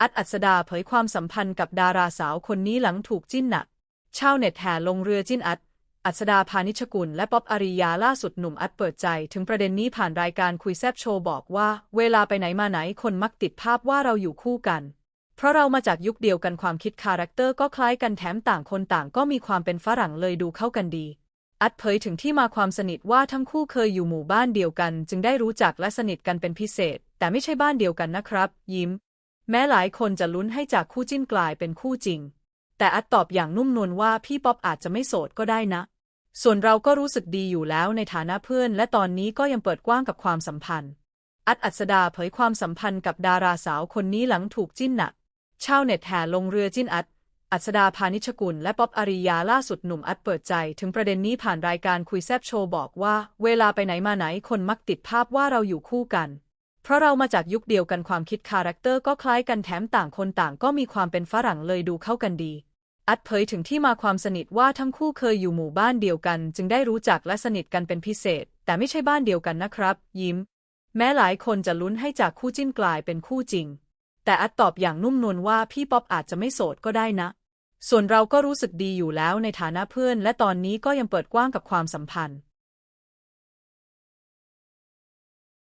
อัดอัศดาเผยความสัมพันธ์กับดาราสาวคนนี้หลังถูกจิ้นหนัก ชาวเน็ตแห่ลงเรือจิ้นอัด อัศดาพานิชกุลและป๊อบอาริยาล่าสุดหนุ่มอัดเปิดใจ ถึงประเด็นนี้ผ่านรายการคุยแซบโชว์บอกว่า เวลาไปไหนมาไหนคนมักติดภาพว่าเราอยู่คู่กัน เพราะเรามาจากยุคเดียวกันความคิดคาแรคเตอร์ก็คล้ายกันแถมต่างคนต่างก็มีความเป็นฝรั่งเลยดูเข้ากันดีอัดเผยถึงที่มาความสนิทว่าทั้งคู่เคยอยู่หมู่บ้านเดียวกัน จึงได้รู้จักและสนิทกันเป็นพิเศษ แต่ไม่ใช่บ้านเดียวกันนะครับ ยิ้ม แม้หลายคนจะลุ้นให้จากคู่จิ้นกลายเป็นคู่จริง แต่อัดตอบอย่างนุ่มนวลว่าพี่ป๊อปอาจจะไม่โสดก็ได้นะ ส่วนเราก็รู้สึกดีอยู่แล้วในฐานะเพื่อน และตอนนี้ก็ยังเปิดกว้างกับความสัมพันธ์ อัดอัศดาเผยความสัมพันธ์กับดาราสาวคนนี้หลังถูกจิ้นหนักชาวเน็ตแห่ลงเรือจิ้นอัดอัศดาพานิชกุลและป๊อบอาริยาล่าสุดหนุ่มอัดเปิดใจ ถึงประเด็นนี้ผ่านรายการคุยแซบโชว์บอกว่า เวลาไปไหนมาไหนคนมักติดภาพว่าเราอยู่คู่กัน เพราะเรามาจากยุคเดียวกันความคิดคาแรคเตอร์ก็คล้ายกันแถมต่างคนต่างก็มีความเป็นฝรั่งเลยดูเข้ากันดี อัดเผยถึงที่มาความสนิทว่าทั้งคู่เคยอยู่หมู่บ้านเดียวกัน จึงได้รู้จักและสนิทกันเป็นพิเศษ แต่ไม่ใช่บ้านเดียวกันนะครับ ยิ้ม แม้หลายคนจะลุ้นให้จากคู่จิ้นกลายเป็นคู่จริง แต่อัดตอบอย่างนุ่มนวลว่าพี่ป๊อปอาจจะไม่โสดก็ได้นะ ส่วนเราก็รู้สึกดีอยู่แล้วในฐานะเพื่อน และตอนนี้ก็ยังเปิดกว้างกับความสัมพันธ์